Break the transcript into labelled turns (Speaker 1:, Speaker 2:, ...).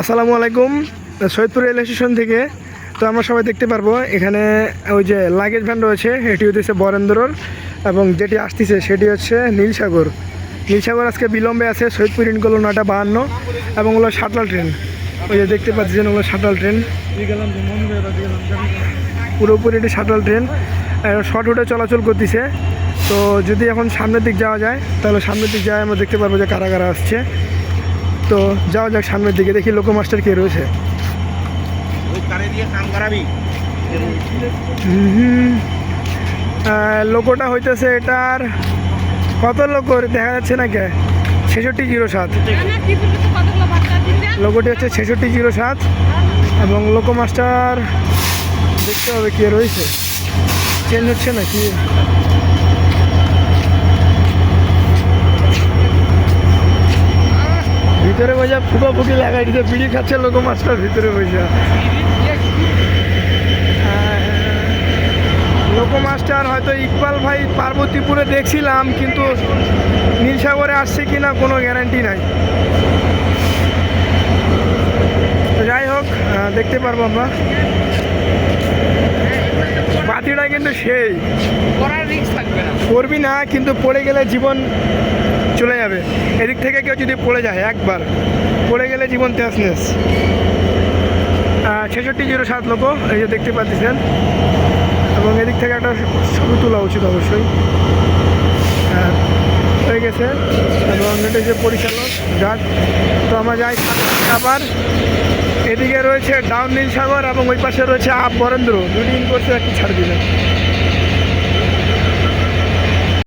Speaker 1: আসসালামু আলাইকুম, Saidpur rail station থেকে। তো আমরা সবাই দেখতে পারব, এখানে ওই যে লাগেজ ভ্যান রয়েছে এটি হচ্ছে বরেন্দ্রর এবং যেটি আসতেছে সেটি হচ্ছে নীলসাগর। নীলসাগর আজকে বিলম্বে আছে, সৈয়দপুর ইনকলো নটা বাহান্ন এবং ওগুলো শাটল ট্রেন ওই যে দেখতে পাচ্ছেন ওগুলো শাটল ট্রেন পুরোপুরি এটি শাটল ট্রেন শর্ট রুটে চলাচল করতেছে। তো যদি এখন সামনের দিক যাওয়া যায়, তাহলে সামনের দিক যায় আমরা দেখতে পারব যে কারা কারা আসছে। তো যাওয়া যাক সামনের দিকে, দেখি লোকো মাস্টার কে রয়েছে। লোকোটা হইতেছে এটার কত লোক দেখা যাচ্ছে না কে? ছেষট্টি জিরো সাত। লোগোটি হচ্ছে ছেষট্টি জিরো সাত এবং লোকো মাস্টার দেখতে হবে কে রয়েছে। চেঞ্জ হচ্ছে নাকি? ভিতরে বসে ফুটো ফুটি লাগাই দিতে বিড়ি খাচ্ছে লোক মাস্টার ভিতরে বসে। লোকো মাস্টার হয়তো ইকবাল ভাই পার্বতীপুরে দেখছিলাম কিন্তু নীলসাগরে আসছে কিনা কোনো গ্যারান্টি নাই। যাই হোক দেখতে পারব আমরা। বাতিটা কিন্তু সেই।
Speaker 2: করার রিস্ক থাকবে না।
Speaker 1: করবি না কিন্তু পড়ে গেলে জীবন চলে যাবে। এদিক থেকে কেউ যদি পড়ে যায় একবার পড়ে গেলে জীবন তেস নেস ছেষট্টি জিরো সাত লোক এই যে দেখতে পাচ্ছেন। এবং এদিক থেকে একটা ছবি তোলা উচিত অবশ্যই। হ্যাঁ, গেছে। এবং এটা যে পরিচালক গার্ড তো আমরা যাই আবার। এদিকে রয়েছে ডাউন নীল সাগর এবং ওই পাশে রয়েছে আপ বরেন্দ্র। দুদিন করছে একটু ছাড় দিলেন